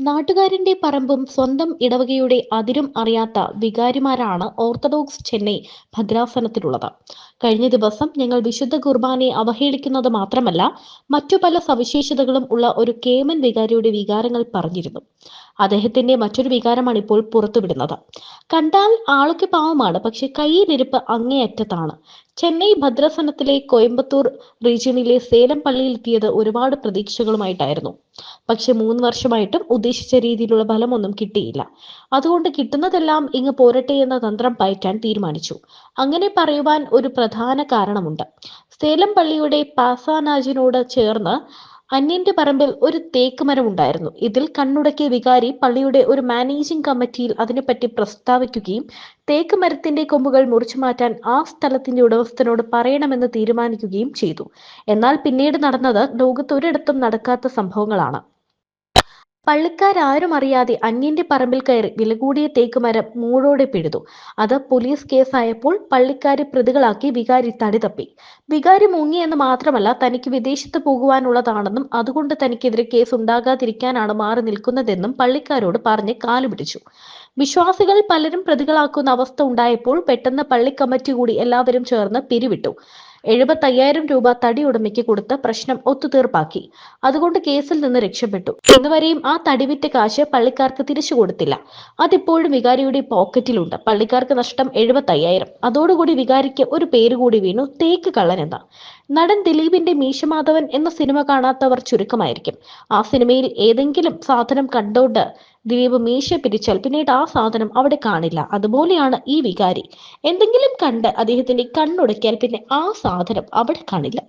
നാട്ടുകാരന്റെ പറമ്പും സ്വന്തം ഇടവകയുടെ അതിരും അറിയാത്ത വികാരിമാരാണ് ഓർത്തഡോക്സ് ചെന്നൈ ഭദ്രാസനത്തിലുള്ളത്. കഴിഞ്ഞ ദിവസം ഞങ്ങൾ വിശുദ്ധ കുർബാനയെ അവഹേളിക്കുന്നത് മാത്രമല്ല മറ്റു പല സവിശേഷതകളും ഉള്ള ഒരു കേമൻ വികാരിയുടെ വികാരങ്ങൾ പറഞ്ഞിരുന്നു. അദ്ദേഹത്തിന്റെ മറ്റൊരു വികാരമാണ് ഇപ്പോൾ പുറത്തുവിടുന്നത്. കണ്ടാൽ ആളൊക്കെ പാവമാണ് പക്ഷെ കൈയിലിരുപ്പ് അങ്ങേയറ്റത്താണ്. ചെന്നൈ ഭദ്രസനത്തിലെ കോയമ്പത്തൂർ റീജിയണിലെ സേലം പള്ളിയിലെത്തിയത് ഒരുപാട് പ്രതീക്ഷകളുമായിട്ടായിരുന്നു. പക്ഷെ മൂന്ന് വർഷമായിട്ടും ഉദ്ദേശിച്ച രീതിയിലുള്ള ഫലമൊന്നും കിട്ടിയില്ല. അതുകൊണ്ട് കിട്ടുന്നതെല്ലാം ഇങ്ങ് പോരട്ടെ എന്ന തന്ത്രം പയറ്റാൻ തീരുമാനിച്ചു. അങ്ങനെ പറയുവാൻ ഒരു പ്രധാന കാരണമുണ്ട്. സേലം പള്ളിയുടെ പാസാനാജിനോട് ചേർന്ന് അന്യന്റെ പറമ്പിൽ ഒരു തേക്ക് മരം ഉണ്ടായിരുന്നു. ഇതിൽ കണ്ണുടക്കിയ വികാരി പള്ളിയുടെ ഒരു മാനേജിംഗ് കമ്മിറ്റിയിൽ അതിനെപ്പറ്റി പ്രസ്താവിക്കുകയും തേക്ക് മരത്തിന്റെ കൊമ്പുകൾ മുറിച്ചു മാറ്റാൻ ആ സ്ഥലത്തിന്റെ ഉടമസ്ഥനോട് പറയണമെന്ന് തീരുമാനിക്കുകയും ചെയ്തു. എന്നാൽ പിന്നീട് നടന്നത് ലോകത്ത് ഒരിടത്തും നടക്കാത്ത സംഭവങ്ങളാണ്. പള്ളിക്കാരും അറിയാതെ അന്യന്റെ പറമ്പിൽ കയറി വില കൂടിയ തേക്കുമരം മൂടോടെ പിഴുതു. അത് പോലീസ് കേസായപ്പോൾ പള്ളിക്കാരെ പ്രതികളാക്കി വികാരി തടി തപ്പി. വികാരി മുങ്ങിയെന്ന് മാത്രമല്ല തനിക്ക് വിദേശത്ത് പോകുവാനുള്ളതാണെന്നും അതുകൊണ്ട് തനിക്കെതിരെ കേസ് ഉണ്ടാകാതിരിക്കാനാണ് മാറി നിൽക്കുന്നതെന്നും പള്ളിക്കാരോട് പറഞ്ഞ് കാലുപിടിച്ചു. വിശ്വാസികൾ പലരും പ്രതികളാക്കുന്ന അവസ്ഥ ഉണ്ടായപ്പോൾ പെട്ടെന്ന് പള്ളി കമ്മിറ്റി കൂടി എല്ലാവരും ചേർന്ന് പിരിവിട്ടു. എഴുപത്തയ്യായിരം രൂപ തടി ഉടമയ്ക്ക് കൊടുത്ത് പ്രശ്നം ഒത്തുതീർപ്പാക്കി. അതുകൊണ്ട് കേസിൽ നിന്ന് രക്ഷപ്പെട്ടു. ഇന്നുവരെയും ആ തടിവിറ്റ കാശ് പള്ളിക്കാർക്ക് തിരിച്ചു കൊടുത്തില്ല. അതിപ്പോഴും വികാരിയുടെ പോക്കറ്റിലുണ്ട്. പള്ളിക്കാർക്ക് നഷ്ടം എഴുപത്തയ്യായിരം. അതോടുകൂടി വികാരിക്ക് ഒരു പേര് കൂടി വീണു തേക്ക് കള്ളൻ എന്ന നടൻ ദിലീപിന്റെ മീശമാധവൻ എന്ന സിനിമ കാണാത്തവർ ചുരുക്കമായിരിക്കും. ആ സിനിമയിൽ ഏതെങ്കിലും സാധനം കണ്ടോണ്ട് ദിലീപ് മീശ പിരിച്ചാൽ പിന്നീട് ആ സാധനം അവിടെ കാണില്ല. അതുപോലെയാണ് ഈ വികാരി. എന്തെങ്കിലും കണ്ട് അദ്ദേഹത്തിന്റെ കണ്ണുടക്കിയാൽ പിന്നെ ആ സാധനം അവിടെ കാണില്ല.